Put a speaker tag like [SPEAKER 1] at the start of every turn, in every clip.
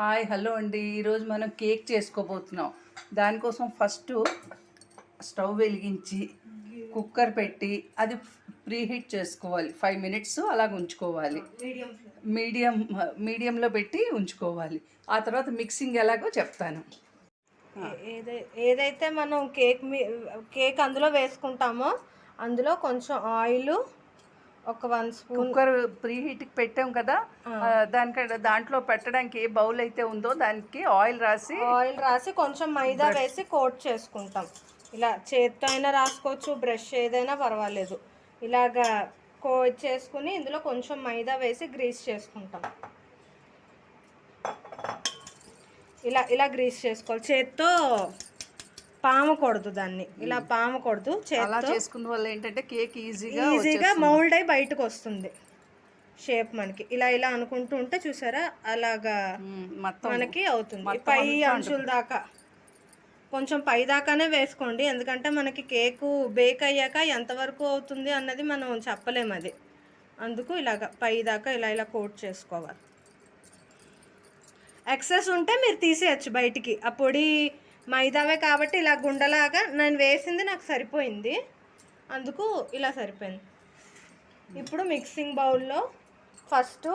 [SPEAKER 1] Hi hello అండి. ఈరోజు మనం కేక్ చేసుకోబోతున్నాం. దానికోసం ఫస్ట్ స్టవ్ వెలిగించి కుక్కర్ పెట్టి అది ప్రీ హీట్ చేసుకోవాలి. ఫైవ్ మినిట్స్ అలా ఉంచుకోవాలి. మీడియం మీడియంలో పెట్టి ఉంచుకోవాలి. ఆ తర్వాత మిక్సింగ్ ఎలాగో చెప్తాను.
[SPEAKER 2] ఏదై ఏదైతే మనం కేక్ మీ కేక్ అందులో వేసుకుంటామో అందులో కొంచెం ఆయిల్ ఒక వన్ స్పూన్.
[SPEAKER 1] కుక్కర్ ప్రీ హీట్కి పెట్టాం కదా ఆ, దానికంటే దాంట్లో పెట్టడానికి ఏ బౌల్ అయితే ఉందో దానికి ఆయిల్ రాసి
[SPEAKER 2] ఆయిల్ రాసి కొంచెం మైదా వేసి కోట్ చేసుకుంటాం. ఇలా చేత్తో అయినా రాసుకోవచ్చు బ్రష్ ఏదైనా పర్వాలేదు. ఇలాగా కోట్ చేసుకుని ఇందులో కొంచెం మైదా వేసి గ్రీస్ చేసుకుంటాం. ఇలా ఇలా గ్రీస్ చేసుకోవాలి. చేత్తో పామకూడదు దాన్ని. ఇలా పామకూడదు
[SPEAKER 1] అలా
[SPEAKER 2] చేత్తో.
[SPEAKER 1] చేసుకున్న వల్ల ఏంటంటే కేక్ ఈజీగా
[SPEAKER 2] ఈజీగా మౌల్డ్ అయి బయటకు వస్తుంది షేప్ మనకి. ఇలా ఇలా అనుకుంటూ ఉంటే చూసారా? అలాగా మనకి అవుతుంది. పై అంచుల దాకా. కొంచెం పై దాకానే వేసుకోండి. ఎందుకంటే మనకి కేకు బేక్ అయ్యాక ఎంతవరకు అవుతుంది అన్నది మనం చెప్పలేము అది. అందుకు ఇలాగ పై దాకా ఇలా ఇలా కోట్ చేసుకోవాలి. ఎక్సెస్ ఉంటే మీరు తీసేయచ్చు బయటికి. ఆ పొడి మైదావే కాబట్టి ఇలా గుండలాగా నేను వేసింది నాకు సరిపోయింది. అందుకు ఇలా సరిపోయింది. ఇప్పుడు మిక్సింగ్ బౌల్లో ఫస్ట్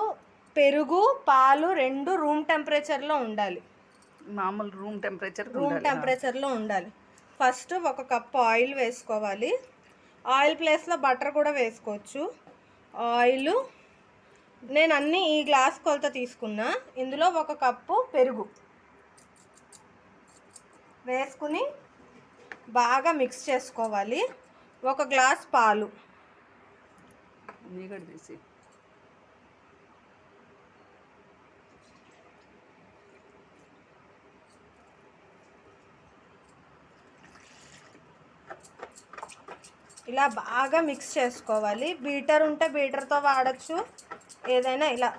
[SPEAKER 2] పెరుగు పాలు రెండు రూమ్ టెంపరేచర్లో ఉండాలి.
[SPEAKER 1] మామూలు రూమ్ టెంపరేచర్
[SPEAKER 2] రూమ్ టెంపరేచర్లో ఉండాలి. ఫస్ట్ ఒక కప్ ఆయిల్ వేసుకోవాలి. ఆయిల్ ప్లేస్లో బటర్ కూడా వేసుకోవచ్చు. ఆయిల్ నేను అన్ని ఈ గ్లాస్ కొలత తీసుకున్నా. ఇందులో ఒక కప్పు పెరుగు. వేసుకుని బాగా మిక్స్ చేసుకోవాలి. ఒక గ్లాస్ పాలు.
[SPEAKER 1] తీసి.
[SPEAKER 2] ఇలా బాగా మిక్స్ చేసుకోవాలి. బీటర్ ఉంటే బీటర్తో వాడచ్చు. ఏదైనా ఇలా.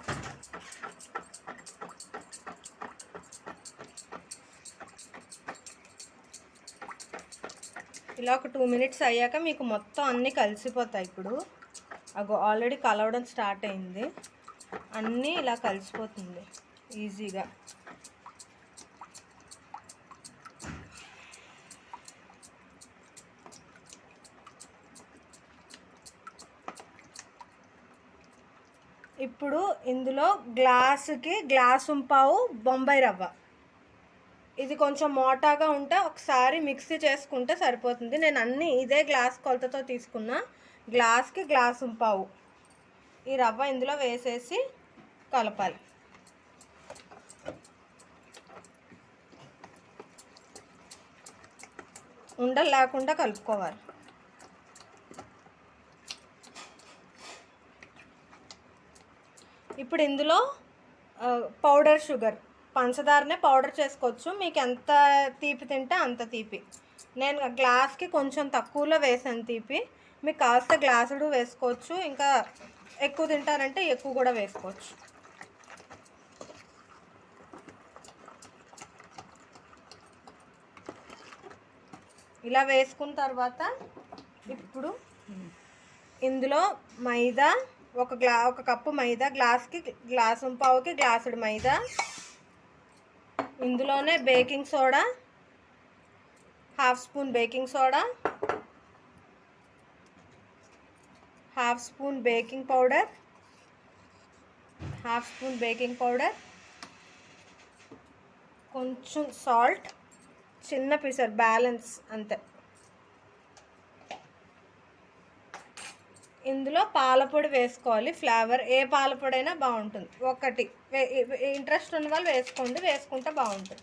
[SPEAKER 2] ఇలా ఒక టూ మినిట్స్ అయ్యాక మీకు మొత్తం అన్నీ కలిసిపోతాయి ఇప్పుడు. అగో ఆల్రెడీ కలవడం స్టార్ట్ అయింది. అన్నీ ఇలా కలిసిపోతుంది ఈజీగా ఇప్పుడు ఇందులో గ్లాసుకి గ్లాసు పావు బొంబాయి రవ్వ. ఇది కొంచెం మోటాగా ఉంటే ఒకసారి మిక్సీ చేసుకుంటే సరిపోతుంది. నేను అన్నీ ఇదే గ్లాస్ కొలతతో తీసుకున్నా గ్లాస్కి గ్లాసు పావు. ఈ రవ్వ ఇందులో వేసేసి కలపాలి. ఉండలు లేకుండా కలుపుకోవాలి. ఇప్పుడు ఇందులో పౌడర్ షుగర్. పంచదారనే పౌడర్ చేసుకోవచ్చు. మీకు ఎంత తీపి తింటే అంత తీపి. నేను గ్లాస్కి కొంచెం తక్కువలో వేసాను తీపి. మీకు కాస్త గ్లాసుడు వేసుకోవచ్చు. ఇంకా ఎక్కువ తింటారంటే ఎక్కువ కూడా వేసుకోవచ్చు. ఇలా వేసుకున్న తర్వాత ఇప్పుడు ఇందులో మైదా ఒక గ్లా ఒక కప్పు మైదా గ్లాస్కి గ్లాసు పావుకి గ్లాసుడు మైదా ఇందులోనే baking soda half spoon baking soda half spoon baking powder half spoon baking powder కొంచెం సాల్ట్ చిన్న పీసర్ బ్యాలెన్స్ అంతే. ఇందులో పాలపొడి వేసుకోవాలి ఫ్లేవర్ ఏ పాలపొడి అయినా బాగుంటుంది. ఒకటి ఇంట్రెస్ట్ ఉన్న వాళ్ళు వేసుకోండి వేసుకుంటే బాగుంటుంది.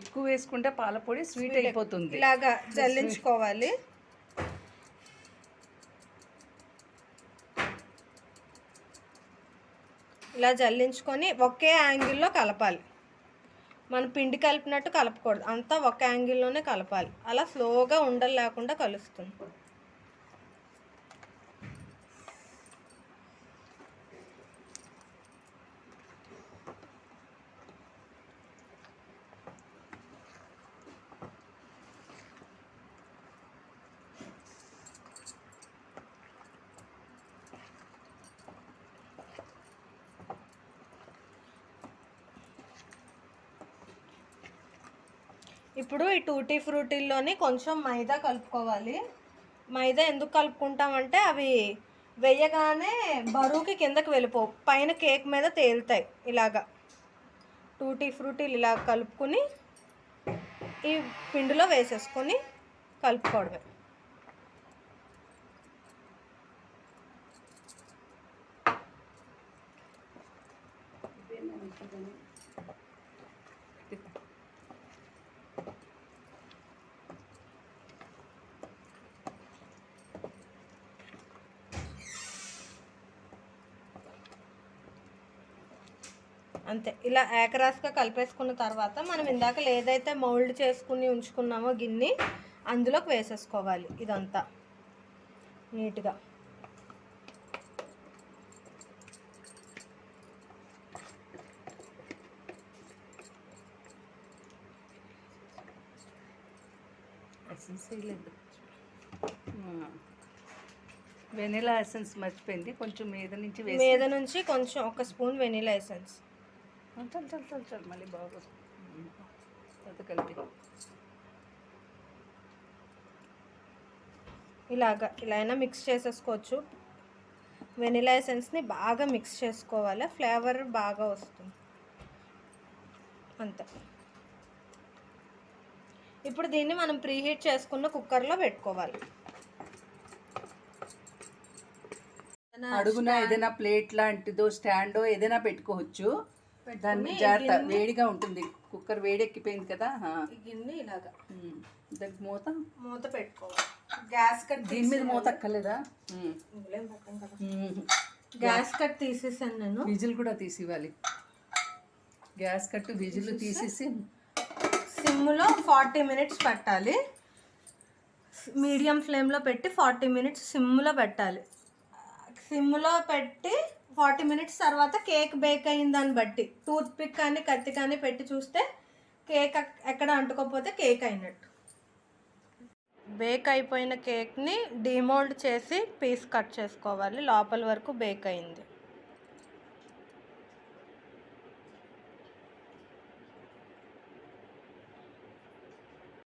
[SPEAKER 1] ఎక్కువ వేసుకుంటే పాలపొడి స్వీట్ అయిపోతుంది.
[SPEAKER 2] ఇలాగా జల్లించుకోవాలి. ఇలా జల్లించుకొని ఒకే యాంగిల్లో కలపాలి. మన పిండి కలిపినట్టు కలపకూడదు. అంతా ఒక యాంగిల్లోనే కలపాలి. అలా స్లోగా ఉండలు లేకుండా కలుస్తుంది. ఇప్పుడు ఈ టూటీ ఫ్రూటీల్లోని కొంచెం మైదా కలుపుకోవాలి. మైదా ఎందుకు కలుపుకుంటామంటే అవి వేయగానే బరువుకి కిందకి వెళ్ళిపోవు. పైన కేక్ మీద తేలుతాయి ఇలాగా. టూటీ ఫ్రూటీలు ఇలా కలుపుకుని ఈ పిండిలో వేసేసుకొని కలుపుకోవడమే. అంతే. ఇలా ఏకరాశిగా కలిపేసుకున్న తర్వాత మనం ఇందాక ఏదైతే మౌల్డ్ చేసుకుని ఉంచుకున్నామో గిన్నె అందులోకి వేసేసుకోవాలి ఇదంతా. నీట్గా.
[SPEAKER 1] వెనిలా ఎసెన్స్ మర్చిపోయింది. కొంచెం మీద నుంచి
[SPEAKER 2] మీద నుంచి కొంచెం ఒక స్పూన్ వెనీలా ఎసెన్స్.
[SPEAKER 1] చల్ చల్ చల్ చల్ మళ్ళీ బాగా అది కలిపి
[SPEAKER 2] ఇలాగా ఇలా అయినా మిక్స్ చేసేసుకోవచ్చు. వెనిలా ఎసెన్స్ని బాగా మిక్స్ చేసుకోవాలి. ఫ్లేవర్ బాగా వస్తుంది. అంతే. ఇప్పుడు దీన్ని మనం ప్రీహీట్ చేసుకున్న కుక్కర్లో పెట్టుకోవాలి.
[SPEAKER 1] అడుగున ఏదైనా ప్లేట్ లాంటిదో స్టాండో ఏదైనా పెట్టుకోవచ్చు. దాన్ని జాగ్రత్త వేడిగా ఉంటుంది. కుక్కర్ వేడెక్కిపోయింది కదా
[SPEAKER 2] గిన్నె ఇలాగా.
[SPEAKER 1] దానికి మూత?
[SPEAKER 2] మూత పెట్టుకోవాలి. గ్యాస్ కట్
[SPEAKER 1] దీని మీద మూత అక్కర్లేదా.
[SPEAKER 2] గ్యాస్ కట్ తీసేసాను నేను.
[SPEAKER 1] విజిల్ కూడా తీసి ఇవ్వాలి గ్యాస్ కట్టు విజిల్ తీసేసి?
[SPEAKER 2] సిమ్లో ఫార్టీ మినిట్స్ పెట్టాలి. మీడియం ఫ్లేమ్లో పెట్టి ఫార్టీ మినిట్స్ సిమ్లో పెట్టాలి. సిమ్లో పెట్టి ఫార్టీ మినిట్స్ తర్వాత కేక్ బేక్ అయింది దాన్ని బట్టి టూత్ పిక్ కానీ కత్తి కానీ పెట్టి చూస్తే కేక్ ఎక్కడ అంటుకోకపోతే కేక్ అయినట్టు. బేక్ అయిపోయిన కేక్ని డిమోల్డ్ చేసి పీస్ కట్ చేసుకోవాలి లోపల వరకు బేక్ అయింది.